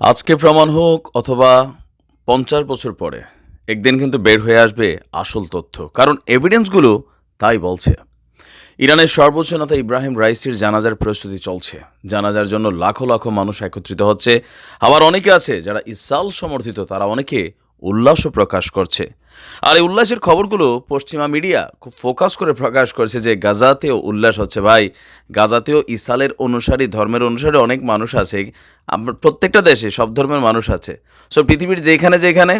আজকে প্রমাণ হোক অথবা পঞ্চাশ বছর পরে, একদিন কিন্তু বের হয়ে আসবে আসল তথ্য। কারণ এভিডেন্সগুলো তাই বলছে। ইরানের সর্বোচ্চ নেতা ইব্রাহিম রাইসির জানাজার প্রস্তুতি চলছে। জানাজার জন্য লাখো লাখো মানুষ একত্রিত হচ্ছে। আবার অনেকে আছে যারা ইসাল সমর্থিত, তারা অনেকে উল্লাসও প্রকাশ করছে। আর এই উল্লাসের খবরগুলো পশ্চিমা মিডিয়া খুব ফোকাস করে প্রকাশ করছে যে গাজাতেও উল্লাস হচ্ছে। ভাই, গাজাতেও ইসালের অনুসারী, ধর্মের অনুসারী অনেক মানুষ আছে। প্রত্যেকটা দেশে সব ধর্মের মানুষ আছে। সো পৃথিবীর যেখানে যেখানে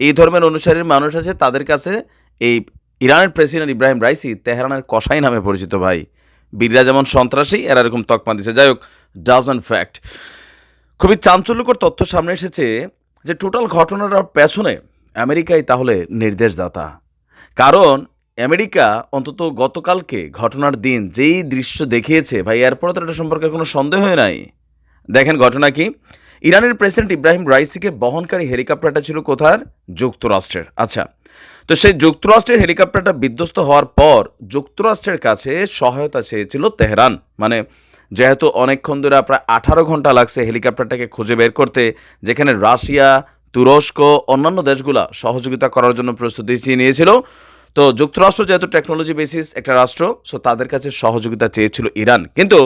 এই ধর্মের অনুসারীর মানুষ আছে, তাদের কাছে এই ইরানের প্রেসিডেন্ট ইব্রাহিম রাইসি তেহরানের কসাই নামে পরিচিত, ভাই। বীররা যেমন সন্ত্রাসী, এরা এরকম তকমা দিছে। যাই হোক ডাজন ফ্যাক্ট খুবই চাঞ্চল্যকর তথ্য সামনে এসেছে যে টোটাল ঘটনাটার পেছনে আমেরিকাই তাহলে নির্দেশদাতা। কারণ আমেরিকা অন্তত গতকালকে ঘটনার দিন যেই দৃশ্য দেখিয়েছে, ভাই এরপরে তো এটা সম্পর্কে কোনো সন্দেহ নাই। দেখেন ঘটনা কি? ইরানের প্রেসিডেন্ট ইব্রাহিম রাইসিকে বহনকারী হেলিকপ্টারটা ছিল কোথার? যুক্তরাষ্ট্রের। আচ্ছা তো সেই যুক্তরাষ্ট্রের হেলিকপ্টারটা বিধ্বস্ত হওয়ার পর যুক্তরাষ্ট্রের কাছে সহায়তা চেয়েছিল তেহরান। মানে যেহেতু অনেকক্ষণ ধরে প্রায় আঠারো ঘণ্টা লাগছে হেলিকপ্টারটাকে খুঁজে বের করতে, যেখানে রাশিয়া, তুরস্ক, অন্যান্য দেশগুলা সহযোগিতা করার জন্য প্রস্তুতি নিয়েছিল। তো যুক্তরাষ্ট্র যেহেতু টেকনোলজি বেসিস একটা রাষ্ট্র সো তাদের কাছে সহযোগিতা চেয়েছিল ইরান। কিন্তু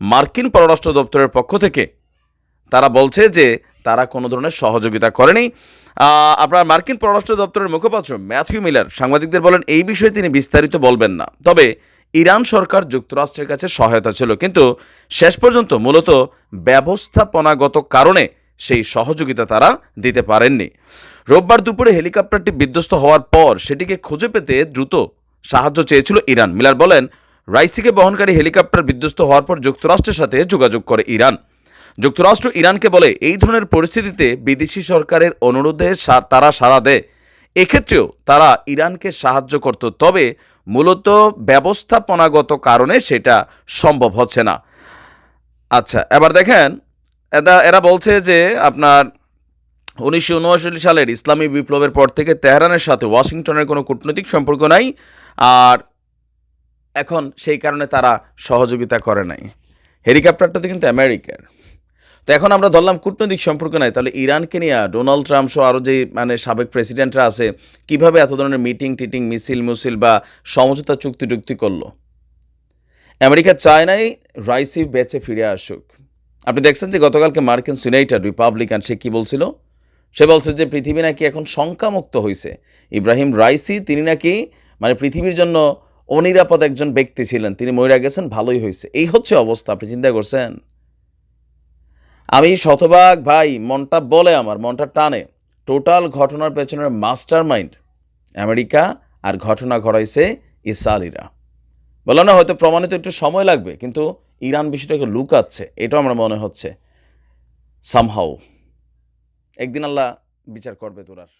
মার্কিন পররাষ্ট্র দপ্তরের পক্ষ থেকে তারা বলছে যে তারা কোনো ধরনের সহযোগিতা করেনি। আপনার মার্কিন পররাষ্ট্র দপ্তরের মুখপাত্র ম্যাথিউ মিলার সাংবাদিকদের বলেন, এই বিষয়ে তিনি বিস্তারিত বলবেন না। তবে ইরান সরকার যুক্তরাষ্ট্রের কাছে সহায়তা ছিল, কিন্তু শেষ পর্যন্ত মূলত ব্যবস্থাপনাগত কারণে সেই সহযোগিতা তারা দিতে পারেননি। রোববার দুপুরে হেলিকপ্টারটি বিধ্বস্ত হওয়ার পর সেটিকে খুঁজে পেতে দ্রুত সাহায্য চেয়েছিল ইরান। মিলার বলেন, রাইসিকে বহনকারী হেলিকপ্টার বিধ্বস্ত হওয়ার পর যুক্তরাষ্ট্রের সাথে যোগাযোগ করে ইরান। যুক্তরাষ্ট্র ইরানকে বলে, এই ধরনের পরিস্থিতিতে বিদেশি সরকারের অনুরোধে তারা সাড়া দেয়। এক্ষেত্রেও তারা ইরানকে সাহায্য করত, তবে মূলত ব্যবস্থাপনাগত কারণে সেটা সম্ভব হচ্ছে না। আচ্ছা এবার দেখেন এরা বলছে যে আপনার উনিশশো উনআশি সালের ইসলামী বিপ্লবের পর থেকে তেহরানের সাথে ওয়াশিংটনের কোনো কূটনৈতিক সম্পর্ক নাই আর এখন সেই কারণে তারা সহযোগিতা করে নাই। হেলিকপ্টারটা তো কিন্তু আমেরিকার। তো এখন আমরা ধরলাম কূটনৈতিক সম্পর্ক নাই, তাহলে ইরানকে নিয়ে, ডোনাল্ড ট্রাম্প সহ আরও যে মানে সাবেক প্রেসিডেন্টরা আছে, কীভাবে এত ধরনের মিটিং টিটিং, মিছিল মুসিল বা সমঝোতা চুক্তি টুক্তি করল? আমেরিকা চায় নাই রাইসি বেঁচে ফিরে আসুক। আপনি দেখছেন যে গতকালকে মার্কিন সিনেটর, রিপাবলিকান, সে কী বলছিল? সে বলছে যে পৃথিবী নাকি এখন শঙ্কামুক্ত হয়েছে ইব্রাহিম রাইসি, তিনি নাকি মানে পৃথিবীর জন্য অনিরাপদ একজন ব্যক্তি ছিলেন, তিনি মহিলা গেছেন, ভালোই হয়েছে এই হচ্ছে অবস্থা, আপনি চিন্তা করছেন? আমি শতভাগ ভাই, মনটা বলে আমার, মনটা টানে। টোটাল ঘটনার পেছনের মাস্টার মাইন্ড আমেরিকা আর ঘটনা ঘটাইছে ইসরায়েলিরা। বললাম না, হয়তো প্রমাণিত একটু সময় লাগবে, কিন্তু ইরান বিষয়টাকে লুকাচ্ছে, এটাও আমার মনে হচ্ছে। সামহাও একদিন আল্লাহ বিচার করবে তোরার